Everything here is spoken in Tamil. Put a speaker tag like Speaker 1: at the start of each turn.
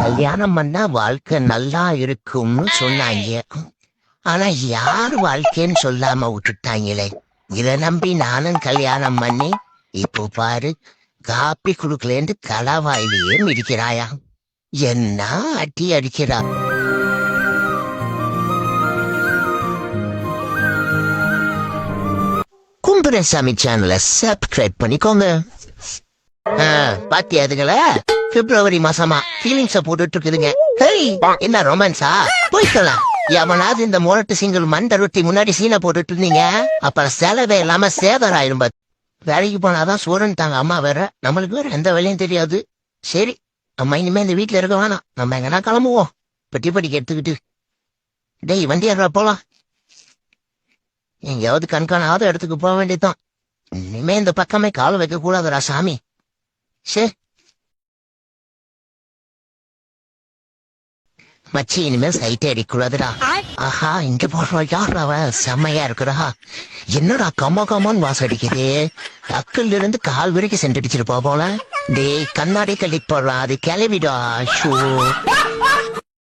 Speaker 1: கல்யாணம் பண்ணா வாழ்க்கை நல்லா இருக்கும்னு சொன்னாங்க. ஆனா யார் வாழ்க்கைன்னு சொல்லாம விட்டுட்டாங்களே. இத நம்பி நானும் கல்யாணம் பண்ணி இப்போ பாரு காப்பி குடுக்கலன்னு கலவாயிலேயே மிதிக்கிறாயா? என்ன அடி அடிக்கிறா? கும்பரசாமி சேனலை சப்ஸ்கிரைப் பண்ணிக்கோங்க. ஆ, பாத்தியா அதுங்கள? பிப்ரவரி மாசமா ஃபீலிங்ஸ போட்டுட்டு இருக்குதுங்க ஹேய் என்ன ரொமான்ஸா போய்க்கலாம். எவனாவது இந்த முரட்டு சிங்கிள் மண்ட ரொட்டி முன்னாடி சீனை போட்டுட்டு இருந்தீங்க அப்புறம் செலவே இல்லாம சேதம் ஆயிரும் பாரு. வேலைக்கு போனாதான் சோழன் தாங்க அம்மா வேற நம்மளுக்கு வேற எந்த வேலையும் தெரியாது. சரி நம்ம இனிமே இந்த வீட்டுல இருக்க வேணாம். நம்ம எங்கன்னா கிளம்புவோம். பெட்டி படிக்க எடுத்துக்கிட்டு. டேய் வண்டி ஏறா போலாம். எங்கேயாவது கண்காணாத இடத்துக்கு போக வேண்டியதுதான். இனிமே இந்த பக்கமே கால் வைக்க கூடாதுடா சாமி. சே மச்சி இனிமேல் சைட்டே அடிக்கூடாதுடா ஆஹா இங்க போடுறா யார் அவ செம்மையா இருக்குடா. என்னடா கம்ம கம்மன் வாசம் அடிக்குது? அக்கல்ல இருந்து கால் வரைக்கும் சென்றடிச்சிருப்பா போல. டேய் கண்ணாடி கழிட்டு போடுறா அது கிளவிடா ஷூ.